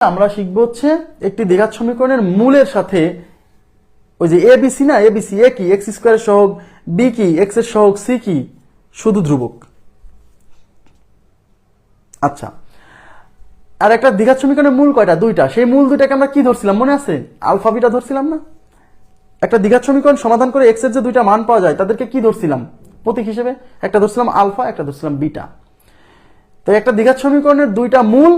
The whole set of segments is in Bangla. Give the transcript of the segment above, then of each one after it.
আমরা শিখব হচ্ছে একটি দ্বিঘাত সমীকরণের মূলের সাথে ওই যে এবিসি না? এবিসি এ কি? এক্স স্কোয়ারের সহগ বি কি? এক্সের সহগ সি কি? শুধু ধ্রুবক। আচ্ছা। আর একটা দ্বিঘাত সমীকরণের মূল কয়টা? দুইটা। সেই মূল দুইটাকে আমরা কি ধরছিলাম? মনে আছে? আলফা, বিটা ধরছিলাম না? একটা দ্বিঘাত সমীকরণ সমাধান করে এক্সের যে দুইটা মান পাওয়া যায়, তাদেরকে কি ধরছিলাম? প্রতীক হিসেবে। একটা ধরছিলাম আলফা, একটা ধরছিলাম বিটা। তো একটা দ্বিঘাত সমীকরণের দুইটা মূল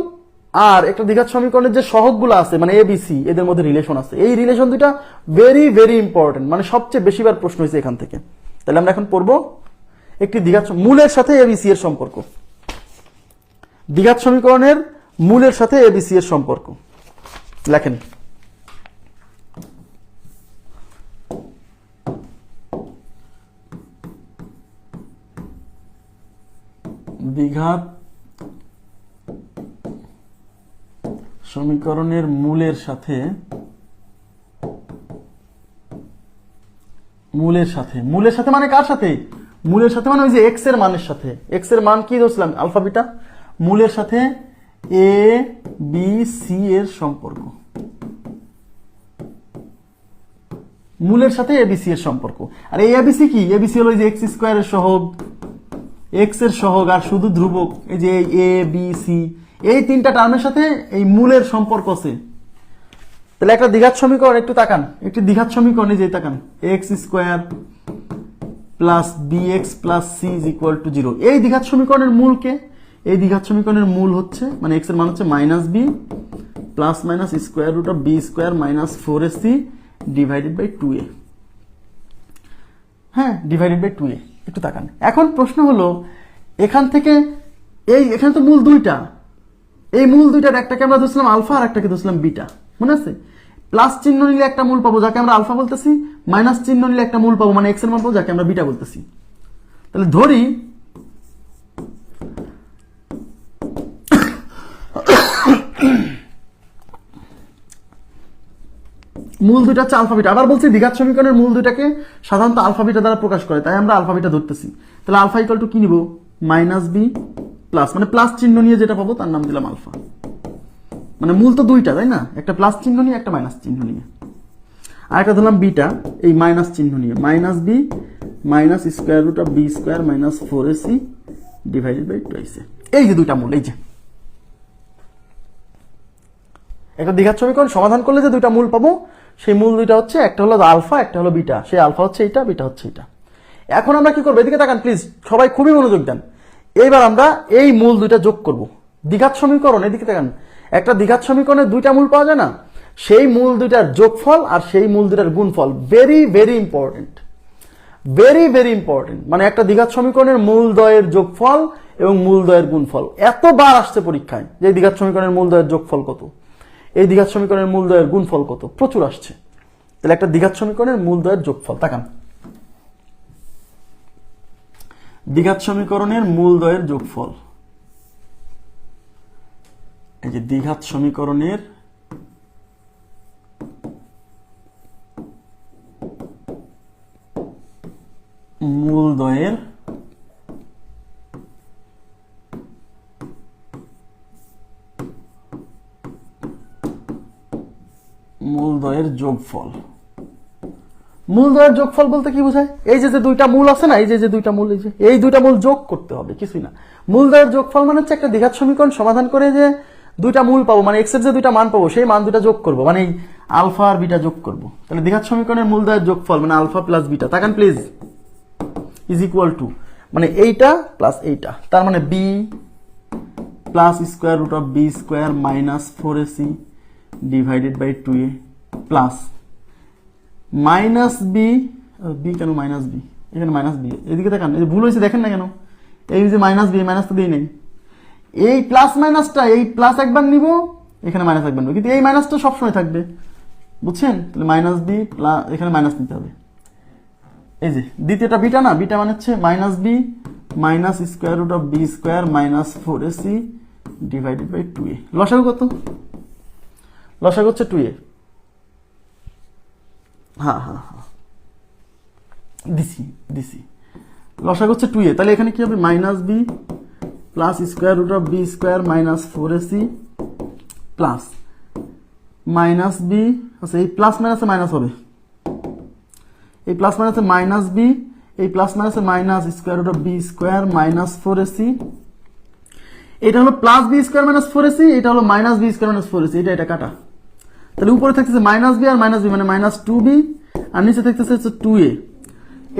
আর একটা দ্বিঘাত সমীকরণের যে সহগগুলো আছে মানে এবিসি এদের মধ্যে রিলেশন আছে। এই রিলেশন দুইটা ভেরি ভেরি ইম্পর্টেন্ট মানে সবচেয়ে বেশিবার প্রশ্ন হয়েছে এখান থেকে। তাহলে আমরা এখন পড়ব একটি দ্বিঘাত মূলের সাথে এবিসি এর সম্পর্ক। দ্বিঘাত সমীকরণের মূলের সাথে এবিসি এর সম্পর্ক। লেখেন। দ্বিঘাত সমীকরণের মূলের সাথে মূলের সাথে মূলের সাথে মানে কার সাথে? মূলের সাথে মানে ওই যে এক্সের মানের সাথে। এক্সের মান কি ধরছিলাম? Alpha, beta. মূলের সাথে এ বি সি এর সম্পর্ক। মূলের সাথে এবিসি এর সম্পর্ক। আর এবিসি কি? এবিসি হলো যে এক্স স্কোয়ারের সহগ। এক্সের সহগ আর শুধু ধ্রুবক। এই যে এ বি সি এই তিনটা টার্মের সাথে এই মূলের সম্পর্ক আছে। তাহলে একটা দ্বিঘাত সমীকরণ একটু তাকান। একটি দ্বিঘাত সমীকরণে যে তাকান। X square plus b x plus c is equal to zero এই দ্বিঘাত সমীকরণের মূলকে এই দ্বিঘাত সমীকরণের মূল হচ্ছে মানে এক্সের মান হচ্ছে minus b plus minus square root of b square minus four a c divided by two a হ্যাঁ ডিভাইডেড বাই টু এ একটু তাকান। এখন প্রশ্ন হলো, এখান থেকে এই, এখানে তো মূল দুইটা। এই মূল দুইটার একটাকে আমরা ধরছিলাম আলফা আর একটাকে ধরছিলাম বিটা, মনে আছে? প্লাস চিহ্ন নিলে একটা মূল পাবো, যাকে আমরা আলফা বলতেছি, মাইনাস চিহ্ন নিলে একটা মূল পাবো মানে এক্সের মান পাবো, যাকে আমরা বিটা বলতেছি। তাহলে ধরি, মূল দুইটা হচ্ছে আলফা বিটা। আবার বলছি, দ্বিঘাত সমীকরণের মূল দুইটাকে সাধারণত আলফা বিটা দ্বারা প্রকাশ করে, তাই আমরা আলফা বিটা ধরতেছি। তাহলে আলফা ইকাল টু কি নিব? মাইনাস বি প্লাস মানে প্লাস চিহ্ন নিয়ে যেটা পাবো তার নাম দিলাম আলফা মানে মূল তো দুইটা, তাই না? একটা প্লাস চিহ্ন নিয়ে, একটা মাইনাস চিহ্ন নিয়ে। আর একটা ধরলাম বিটা এই মাইনাস চিহ্ন নিয়ে। Minus b minus square root of b square minus four a c divided by twice এই যে দুইটা মূল, এই যে। একটা দ্বিঘাত সমীকরণ, সমাধান করলে যে দুইটা মূল পাবো, সেই মূল দুইটা হচ্ছে, একটা হলো আলফা একটা হলো বিটা সেই আলফা হচ্ছে এইটা বিটা হচ্ছে এটা। এখন আমরা কি করব? এদিকে তাকান প্লিজ সবাই খুবই মনোযোগ দেন। এইবার আমরা এই মূল দুইটা যোগ করব। দ্বিঘাত সমীকরণ, এদিকে তাকান একটা দ্বিঘাত সমীকরণের দুইটা মূল পাওয়া যায় না? সেই মূল দুইটার যোগফল আর সেই মূল দুইটার গুণফল। Very very important very very important মানে একটা দ্বিঘাত সমীকরণের মূল দয়ের যোগফল এবং মূল দয়ের গুণফল। এতবার আসছে পরীক্ষায় যে এই দ্বিঘাত সমীকরণের মূল দয়ের যোগফল কত? এই দ্বিঘাত সমীকরণের মূল দয়ের গুণফল কত? প্রচুর আসছে। তাহলে একটা দ্বিঘাত সমীকরণের মূল দয়ের যোগফল। তাকান। দ্বিঘাত সমীকরণের মূল দয়ের যোগফল। এই যে দ্বিঘাত সমীকরণের মূল দয়ের মূলদয়ের যোগফল। মূলদয়ের যোগফল বলতে কি বোঝায়? এই যে যে দুইটা মূল আছে না, এই যে যে দুইটা মূল, এই যে, এই দুইটা মূল যোগ করতে হবে, কিছুই না। মূলদয়ের যোগফল মানে হচ্ছে একটা দ্বিঘাত সমীকরণ সমাধান করে যে দুইটা মূল পাবো মানে এক্সের যে দুইটা মান পাবো, সেই মান দুটা যোগ করব মানে এই আলফা আর বিটা যোগ করব। তাহলে দ্বিঘাত সমীকরণের মূলদয়ের যোগফল মানে আলফা প্লাস বিটা। তাকান প্লিজ। ইজ ইকুয়াল টু মানে এইটা প্লাস এইটা। তার মানে b plus square root of b square minus four a c divided by two a plus minus b b কেন মাইনাস বি এখানে মাইনাস বি এদিকে দেখেন এই ভুল হয়েছে, দেখেন না কেন? এই যে মাইনাস বি মাইনাস তো দিই নেই। এই প্লাস মাইনাসটা, এই প্লাস একবার নিব, এখানে মাইনাস একবার নিব। কিন্তু এই মাইনাসটা সবসময় থাকবে। বুঝছেন? তাহলে মাইনাস বি প্লাস এখানে মাইনাস নিতে হবে। এই যে, দ্বিতীয়টা বিটা না? বিটা মানে হচ্ছে minus b minus square root of b square minus four a c divided by two a লসাগু কত? লসাগু হচ্ছে টু এ হ্যাঁ হ্যাঁ হ্যাঁ। দিছি দিছি। লসাগু হচ্ছে টু এ তাহলে এখানে কি হবে? Minus b plus square root of b square minus four a c plus minus b আচ্ছা এই প্লাস মাইনাসে মাইনাস হবে। এই প্লাস মাইনাসে মাইনাস বি এই প্লাস মাইনাসে minus square root of b square minus four a c এটা হলো plus b square minus four a c এটা হলো minus b square minus four a c এটা এটা কাটা। তাহলে উপরে থাকতেছে মাইনাস বি আর মাইনাস বি মানে মাইনাস টু বি আর নিচে থাকতেছে হচ্ছে টু এ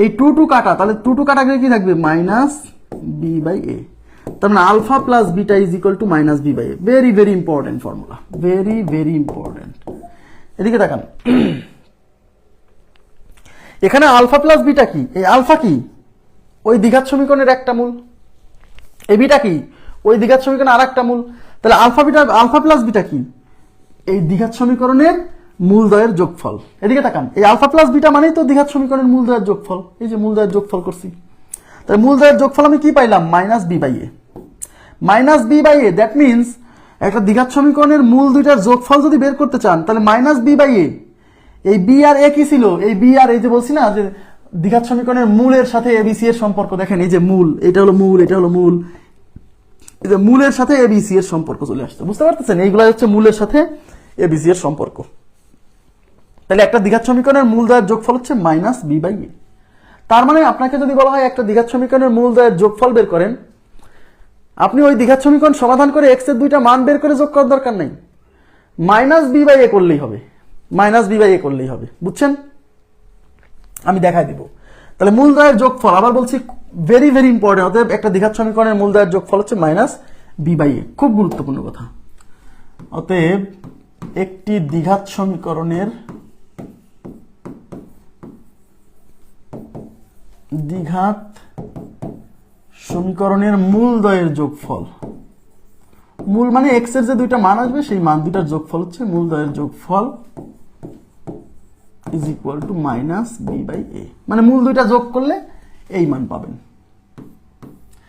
এই টু টু কাটা, তাহলে টু টু কাটা গেলে কি থাকবে? মাইনাস বি বাই এ তার মানে alpha plus beta is equal to minus b by a very very important formula very very important এদিকে তাকান। এখানে আলফা প্লাস বিটা কি? এই আলফা কি? ওই দ্বিঘাত সমীকরণের একটা মূল। এই বিটা কি? ওই দ্বিঘাত সমীকরণের আর একটা মূল। তাহলে alpha beta alpha plus beta কি? এই দ্বিঘাত সমীকরণের মূলদয়ের যোগফল। এদিকে তাকান, এই আলফা প্লাস বিটা মানেই তো দ্বিঘাত সমীকরণের মূলদয়ের যোগফল। এই যে মূলদয়ের যোগফল করছি। তাহলে মূলদয়ের যোগফল আমি কি পাইলাম? Minus b by a. Minus b by a that means একটা দ্বিঘাত সমীকরণের মূল দুইটার যোগফল যদি বের করতে চান, তাহলে মাইনাস বি বাই এ, এই বি আর এ কি ছিল? এই বি আর এই যে বলছি না, যে দ্বিঘাত সমীকরণের মূলের সাথে এবিসি এর সম্পর্ক দেখেন, এই যে মূল, এটা হলো মূল, এটা হলো মূল। এই যে মূলের সাথে এবিসি এর সম্পর্ক চলে আসছে, বুঝতে পারতেছেন? এইগুলো হচ্ছে মূলের সাথে এবিসি এর সম্পর্ক। তাহলে একটা দ্বিঘাত সমীকরণের মূল দয়ের যোগফল হচ্ছে মাইনাস বি বাই এ তার মানে আপনাকে যদি বলা হয় একটা দ্বিঘাত সমীকরণের মূল দয়ের যোগফল বের করেন, আপনি ওই দ্বিঘাত সমীকরণ সমাধান করে এক্সের দুইটা মান বের করে যোগ করার দরকার নাই। মাইনাস বি বাই এ করলেই হবে। মাইনাস বি বাই এ করলেই হবে। বুঝছেন? আমি দেখাই দিব। তাহলে মূল মূলদয়ের যোগফল, আবার বলছি ভেরি ভেরি ইম্পর্টেন্ট অতএব একটা দ্বিঘাত সমীকরণের মূলদয়ের যোগফল হচ্ছে মাইনাস বি বাই এ খুব গুরুত্বপূর্ণ কথা। অতএব একটি দ্বিঘাত সমীকরণের দ্বিঘাত সমীকরণের মূলদয়ের যোগফল। মূল মানে এক্সের যে দুইটা মান আসবে, সেই মান দুইটার যোগফল হচ্ছে মূলদয়ের যোগফল is equal to minus b by a মানে মূল দুইটা যোগ করলে এই মান পাবেন।